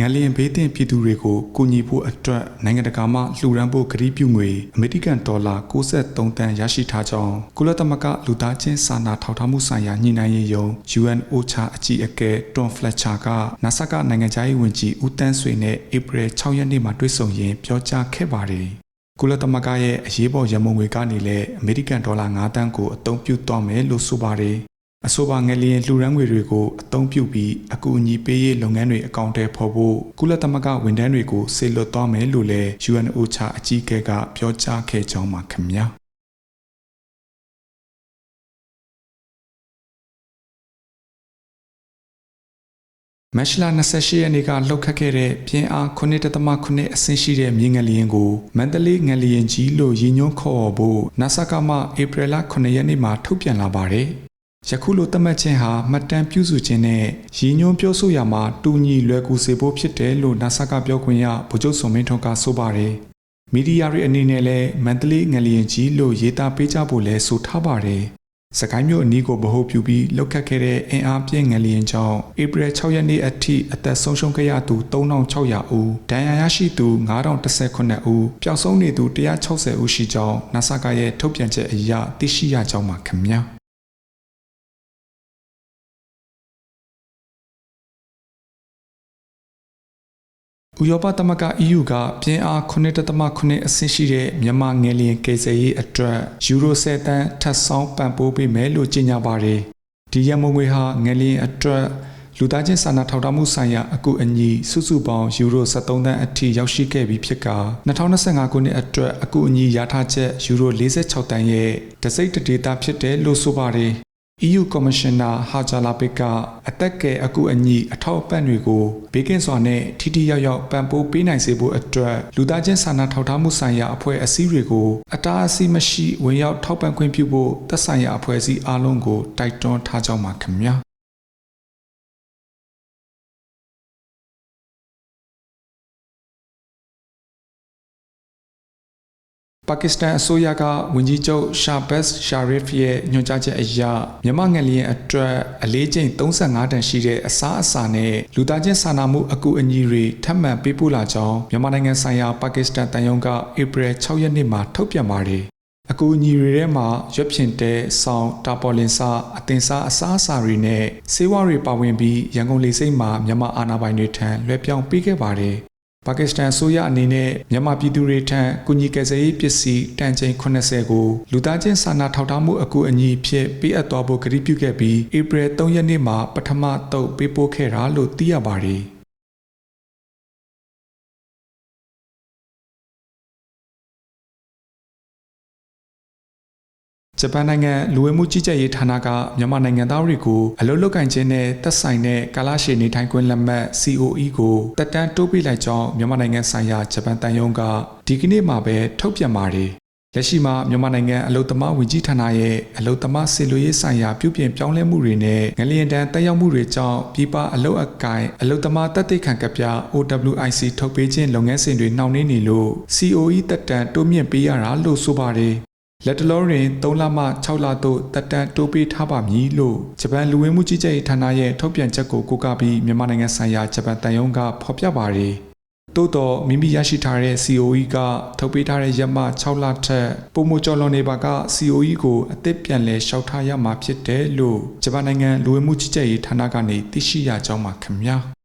ငလျင်ဘေးသင့်ပြည်သူတွေကိုကူညီဖို့အတွက်နိုင်ငံတကာမှလှူဒန်းဖို့ကတိပြုငွေအမေရိကန်ဒေါ်လာ63တန်ရရှိထားကြောင်းကုလသမဂ္ဂလူသားချင်းစာနာထောက်ထားမှုဆိုင်ရာညှိနှိုင်းရေးယုံ UNOCHA အကြီးအကဲ Tom Fletcher က NASA ကနိုင်ငံခြားရေးဝန်ကြီးဦးတန်းဆွေနဲ့ဧပြီ6ရက်နေ့မှာတွေ့ဆုံရင်းပြောကြားခဲ့ပါတယ်။ကုလသမဂ္ဂရဲ့အရေးပေါ်ရန်ပုံငွေကနေလည်းအမေရိကန်ဒေါ်လာ9တန်းကိုအသုံးပြုသွားမယ်လို့ဆိုပါတယ်။ အဆိုပါငလျင်လှူဒန်းငွေတွေကိုအသုံးပြုပြီးအကူအညီပေးရေးလုပ်ငန်းတွေအကောင့်ထဲပေါ်ဖို့ကုလသမဂ္ဂဝန်ထမ်းတွေကိုစေလွှတ်သွားမယ်လို့လည်း UNOCHA အကြီးအကဲကပြောကြားခဲ့ကြောင်းပါခင်ဗျာ။မက်ရှလာ28ရက်နေ့ကလှုပ်ခတ်ခဲ့တဲ့ပြင်းအား9.9အဆင့်ရှိတဲ့မြေငလျင်ကိုမန္တလေးငလျင်ကြီးလို့ရည်ညွှန်းခေါ်ဖို့ NASA ကမှဧပြီလ9ရက်နေ့မှာထုတ်ပြန်လာပါတယ်။ ယခုလိုသတ်မှတ်ခြင်းဟာမှတ်တမ်းပြုစုခြင်းနဲ့ရည်ညွှန်းပြောဆိုရမှာတူညီလွယ်ကူစေဖို့ဖြစ်တယ်လို့ NASA ကပြောခွင့်ရဗိုလ်ချုပ်စုံမင်းထွန်းကဆိုပါတယ်။မီဒီယာတွေအနေနဲ့လည်းမန္တလေးငလျင်ကြီးလို့ရေးသားပေးကြဖို့လဲဆိုထားပါတယ်။စကိုင်းမြို့အနီးကိုဗဟိုပြုပြီးလှုပ်ခတ်ခဲ့တဲ့အင်အားပြင်းငလျင်ကြောင့်ဧပြီ6ရက်နေ့အထိအသက်ဆုံးရှုံးခဲ့ရသူ3600ဦးဒဏ်ရာရရှိသူ9019ဦးပျောက်ဆုံးနေသူ160ဦးရှိကြောင်း NASA ကရဲ့ထုတ်ပြန်ချက်အရသိရှိရကြောင်းပါခင်ဗျာ။ ဥရောပသမဂ္ဂ EU ကပြင်းအား9.9အဆင့်ရှိတဲ့မြန်မာငယ်လျင်ကယ်ဆယ်ရေးအတွက်ယူရို10တန်းထပ်ဆောင်းပံ့ပိုးပေးမယ်လို့ကြေညာပါတယ်။ဒီရမုံငွေဟာငယ်လျင်အတွက်လူသားချင်းစာနာထောက်ထားမှုဆိုင်ရာအကူအညီစုစုပေါင်းယူရို73တန်းအထိရောက်ရှိခဲ့ပြီးဖြစ်က2025ခုနှစ်အတွက်အကူအညီရထားချက်ယူရို46တန်းရဲ့တစိမ့်တဒေတာဖြစ်တယ်လို့ဆိုပါတယ်။ EU ကော်မရှင်နာဟာဂျာလာပစ်ကအသက်ကဲအကူအညီအထောက်အပံ့တွေကိုဘေးကင်းစွာနဲ့ထိထိရောက်ရောက်ပံ့ပိုးပေးနိုင်စေဖို့အတွက်လူသားချင်းစာနာထောက်ထားမှုဆိုင်ရာအဖွဲ့အစည်းတွေကိုအတားအဆီးမရှိဝင်ရောက်ထောက်ပံ့ခွင့်ပြုဖို့သက်ဆိုင်ရာအဖွဲ့အစည်းအားလုံးကိုတိုက်တွန်းထားကြောင်းပါခင်ဗျာ ပါကစ္စတန်အစိုးရကဝန်ကြီးချုပ်ရှာဘတ်ရှာရစ်ရဲ့ညွှန်ကြားချက်အရမြန်မာငလျင်အတွက်အလေးချိန်35တန်ရှိတဲ့အစားအစာနဲ့လူသားချင်းစာနာမှုအကူအညီတွေထပ်မံပေးပို့လာကြောင်းမြန်မာနိုင်ငံဆိုင်ရာပါကစ္စတန်တန်ယုံကဧပြီ6ရက်နေ့မှာထုတ်ပြန်ပါတယ်အကူအညီတွေထဲမှာရွက်ဖြင့်တဲဆောင်းတာပေါ်လင်စာအသင်စားအစားအစာတွေနဲ့ဆေးဝါးတွေပါဝင်ပြီးရန်ကုန်လေဆိပ်မှာမြန်မာအာဏာပိုင်တွေထံလွှဲပြောင်းပေးခဲ့ပါတယ် ပါကစ္စတန်အစိုးရအနေနဲ့မြန်မာပြည်သူတွေထံကုညီကယ်ဆယ်ရေးပစ္စည်းတန်ချိန်80ကိုလူသားချင်းစာနာထောက်ထားမှုအကူအညီဖြစ်ပေးအပ်သွားဖို့ကတိပြုခဲ့ပြီးဧပြီ3ရက်နေ့မှာပထမတုပ်ပေးပို့ခဲ့တာလို့သိရပါတယ်။ ဂျပန်နိုင်ငံလူဝင်မှုကြီးကြပ်ရေးဌာနကမြန်မာနိုင်ငံသားတွေကိုအလုပ်လုပ်ကင်ခြင်းနဲ့သက်ဆိုင်တဲ့ကာလရှည်နေထိုင်ခွင့်လက်မှတ် COE ကိုတက်တန်းတိုးပေးလိုက်ကြောင်းမြန်မာနိုင်ငံဆိုင်ရာဂျပန်တန်ယုံကဒီကနေ့မှာပဲထုတ်ပြန်ပါတယ်။လက်ရှိမှာမြန်မာနိုင်ငံအလုသမားဝင်ကြီးဌာနရဲ့အလုသမားစေလိုရေးဆိုင်ရာပြုပြင်ပြောင်းလဲမှုတွေနဲ့ငလျင်တန်းတက်ရောက်မှုတွေကြောင့်ပြည်ပအလုအကိုင်အလုသမားတက်သိခံကပြ OWIC ထုတ်ပေးခြင်းလုပ်ငန်းစဉ်တွေနှောင့်နှေးနေလို့ COE တက်တန်းတိုးမြင့်ပေးရတာလို့ဆိုပါတယ်။ လက်တလုံးတွင်3လမှ6လသို့တက်တန်းတိုးပေးထားပါမည်လို့ဂျပန်လူဝင်မှုကြီးကြပ်ရေးဌာနရဲ့ထုတ်ပြန်ချက်ကိုကိုးကားပြီးမြန်မာနိုင်ငံဆိုင်ရာဂျပန်တန်ယုံကဖော်ပြပါတယ်။သို့တော့မိမိရရှိထားတဲ့ COE ကထုတ်ပေးထားတဲ့ရက်မှ6လထက်ပုံမကျော်လွန်နေပါက COE ကိုအသစ်ပြန်လည်လျှောက်ထားရမှာဖြစ်တယ်လို့ဂျပန်နိုင်ငံလူဝင်မှုကြီးကြပ်ရေးဌာနကနေသိရှိရကြောင်းပါခင်ဗျာ။